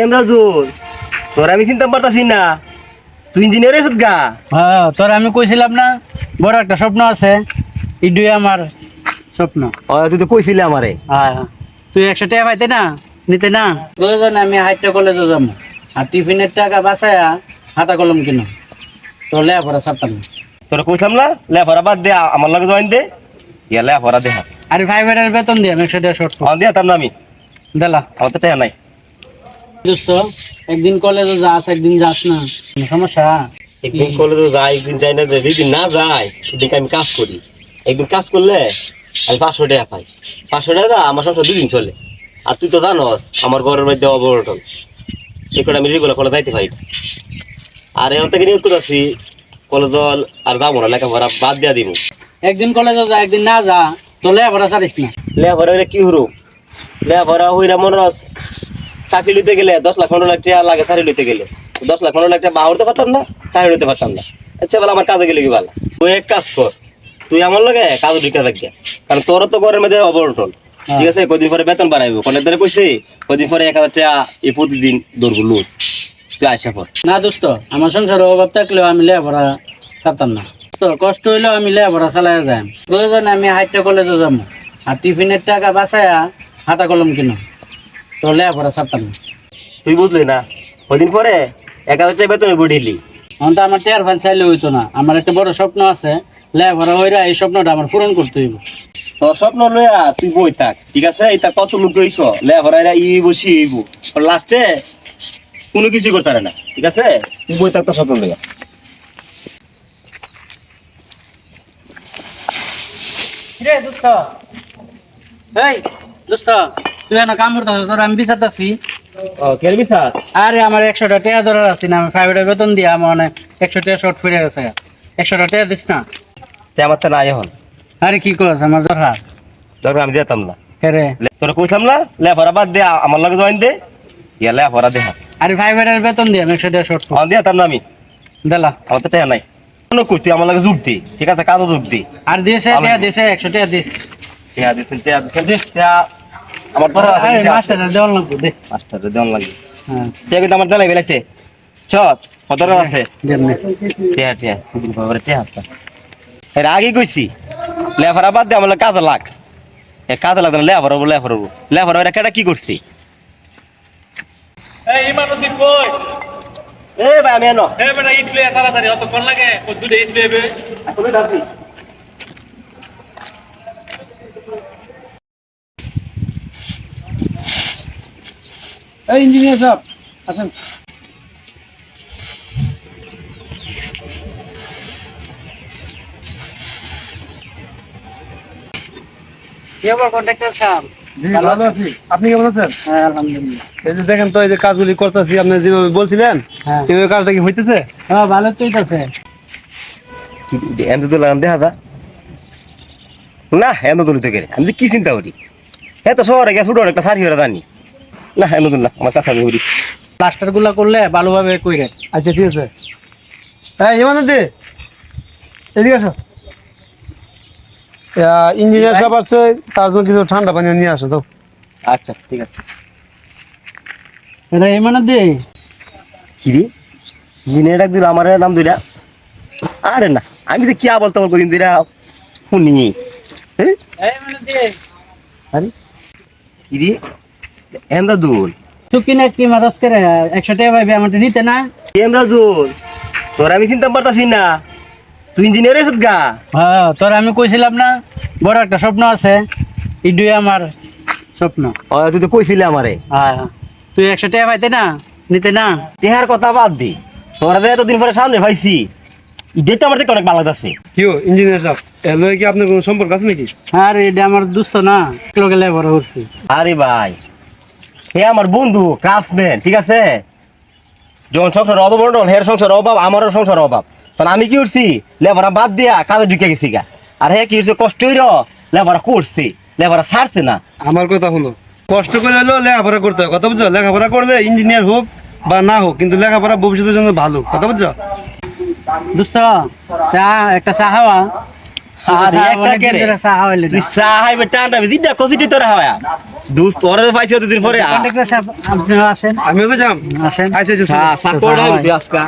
M দাজুর তোর আমি চিন্তা পারতাছি না। তুই ইঞ্জিনিয়ার এসত গা। হ্যাঁ তোর আমি কইছিলাম না বড় একটা স্বপ্ন আছে ইডুই আমার স্বপ্ন। ও তুই তো কইছিলি আমারে। হ্যাঁ তুই একশো টাকা পাইতে না নিতে না প্রয়োজন আমি হাইটটা কলেজে যাব। আর টিফিনের টাকা বাঁচায়া হাতা কলম কিনো। তোর লেখাপড়া ছাড়তাম না। তোর কইছিলাম না লেফারা বাদ দে আমার লগে জয়েন দে। ইয়া লেফারা দে। হাস আরে ফাইভ হাজার বেতন দিয়ে আমি একশো টাকা শর্ট দিয়ে না আমি। দিলা আমার তো টাকা নাই। দোস্ত একদিন কলেজে যাস একদিন যাস না। কোনো সমস্যা? একদিন কলেজে যাই একদিন যাই না যেদিন না যাই সেদিন আমি কাজ করি। একদিন কাজ করলে আমি পাঁচশো টাকা পাই। পাঁচশো টাকা আমার সংসার দুদিন চলে। আর তুই তো জানোস আমার ঘরের মধ্যে অবরটন এই করে আমি রেগুলার কলেজ যাইতে পারি আর এখন থেকে নিয়োগ করতেছি কলেজ আর যাব না লেখাপড়া বাদ দিয়া দিব একদিন কলেজে যা একদিন না যা তোর লেখাপড়া ছাড়িস না। লেখাপড়া কি হরু? লেখাপড়া হইলে মনে রস চাকরি লইতে গেলে দশ লাখ পনেরো লাখ টাকা লাগে চাকরি লইতে গেলে। দশ লাখ পনেরো লাখ টাকা বাহরতে পারতাম না চাকরি লইতে পারতাম না। আচ্ছা বলে আমার কাজে গেলে কি ভালো তুই এক কাজ কর তুই আমার লগে কাজও ঢুকে থাকবে। কারণ তোর তো ঘরের মধ্যে অবরটন ঠিক আছে কদিন পরে বেতন বাড়াইবো। কলেজ ধরে কইছে কদিন পরে এক হাজার টাকা এই প্রতিদিন দৌড়বো লুজ তুই আসা পর। না দোস্ত আমার সংসারে অভাব থাকলেও আমি লেখাপড়া ছাড়তাম না। তো কষ্ট হইলেও আমি লেখাপড়া চালাই যাই প্রয়োজন আমি হাইটটা কলেজে যাব। আর টিফিনের টাকা বাঁচায়া হাতা কলম কিনো। তোর লেখাপড়া ছাড়তাম না। তুই বুঝলি না? কদিন পরে এক হাজার টাকা বেতন বড়িলি এখন তো আমার টেয়ার ফাইল চাইলে হইতো না। আমার একটা বড় স্বপ্ন আছে লেখাপড়া হইরা এই স্বপ্নটা আমার পূরণ করতে হইব। তোর স্বপ্ন লইয়া তুই বই থাক ঠিক আছে? এটা কত লোক ইক লেবার ই বসি ইব লাস্টে কোনো কিছু করতে পারে না ঠিক আছে? তুই বই থাক তোর স্বপ্ন লইয়া। রে দোস্ত এই দোস্ত তুই না কাম করতেছ তোর আমি বিচারতাছি ও কেলবি স্যার আরে আমার একশোটা টাকা ধরার আছে না আমি ফাইভ বেতন দিয়ে আমার মানে একশো টাকা শর্ট ফিরে গেছে। একশোটা টাকা দিস না। তে আমার তো নাই এখন। আরে কি কস আমার দরকার? দরকার আমি দিতাম না। রে? তোর কইতাম না লেফারা বাদ দে আমার লগে জয়েন দে। ইয়া লেফারা দে। আরে ফাইভ বেতন দিয়ে আমি একশো টাকা শর্ট দিতাম না আমি। দিলা। আমার তো টাকা নাই। কোনো কই তুই আমার লগে যুগ দি ঠিক আছে? কাজও যুগ দি। আর দিয়েছে দিয়েছে একশো টাকা দি। টাকা দিতে টাকা দিতে টাকা আমার আছে লাগবে দে। লাগে হ্যাঁ। টাকা কিন্তু আমার দেলাই বেলাইতে চ কত আছে? দেমনে টিয়া টিয়া দুদিন পরে টিয়া হাসতা এর আগে কইছি লেফারা বাদ দে আমার কাজে লাগ। এ কাজে লাগবে না লেফার হব লেফার হব। লেফার কেটা কি করছি? এই ইমানুদ্দি কই? এ ভাই আমি এনো এ বেটা ইট লইয়া তাড়াতাড়ি অতক্ষণ লাগে ও দুটো ইট লইবে তুমি দাসি? এই ইঞ্জিনিয়ার সাহেব আছেন কি খবর কন্ট্রাক্টর সাহেব? জি ভালো আছি। আপনি কেমন আছেন? হ্যাঁ আলহামদুলিল্লাহ। এই যে দেখেন তো এই যে কাজগুলি করতেছি আপনি যেভাবে বলছিলেন হ্যাঁ। এইভাবে কাজটা কি হইতেছে? হ্যাঁ ভালো চলতেছে। এমন তো লাগাম দেখা দা না এমন তো গেলে। আমি কি চিন্তা করি? হ্যাঁ তো শহরে গেছে উঠো একটা সারি হয়ে জানি না এমন না আমার কাছে আমি করি প্লাস্টার করলে ভালোভাবে কইরে। আচ্ছা ঠিক আছে। হ্যাঁ ইমান দি এদিকে আসো। ইঞ্জিনিয়ার সাহেব আসছে তার জন্য কিছু ঠান্ডা পানি নিয়ে আসো তো আচ্ছা ঠিক আছে। এটা এমন দে। কি রে? ইঞ্জিনিয়ার ডাক দিল আমার নাম দিলা আরে না আমি তো কি বলতো আমার কদিন দিলা শুনি। হ্যাঁ আরে কি রে? এম দাদুল চুপি না কি মারাস করে একশো টাকা পাইবে আমার নিতে না? এম দাদুল তোর আমি চিন্তা পারতাছি না। তুই ইঞ্জিনিয়ার এসত গা। হ্যাঁ তোর আমি কইছিলাম না বড় একটা স্বপ্ন আছে ইডুই আমার স্বপ্ন। ও তুই তো কইছিলি আমারে। হ্যাঁ তুই একশো টাকা পাইতে না নিতে না? তেহার কথা বাদ দি। তোরা এতদিন পরে সামনে পাইছি। ইডে তো আমার থেকে অনেক ভালো লাগতেছে। কি ইঞ্জিনিয়ার সাহেব এর লগে কি আপনার কোনো সম্পর্ক আছে নাকি? আর এটা আমার দুস্থ না লোকে লেবার করছি। আরে ভাই। হে আমার বন্ধু ক্লাসমেট ঠিক আছে? যখন সংসার অভাব মন্ডল হের সংসার অভাব আমারও সংসার অভাব। তখন আমি কি করছি? লেবারা বাদ দিয়া কাজে ঢুকে গেছি গা। আর হে কি করছে কষ্ট হইর? লেবারা করছে লেবারা ছাড়ছে না। আমার কথা শুনো। কষ্ট করে হলেও লেখাপড়া করতে হয় কথা বুঝছ? লেখাপড়া করলে ইঞ্জিনিয়ার হোক বা না হোক কিন্তু লেখাপড়া ভবিষ্যতের জন্য ভালো কথা বুঝছ? দুস্থ চা একটা চা হাওয়া আরে চা একটা রে? চা। তুই সাহাই বেটা আনটা দিদা কসিটি তোরা হয় দোস্ত ওরা পাইছো দুদিন পরে। কন্ট্রাক্টর সাহেব আপনিও আসেন। আমিও তো যাম। আসেন। আচ্ছা আচ্ছা সাপোর্ট আজকা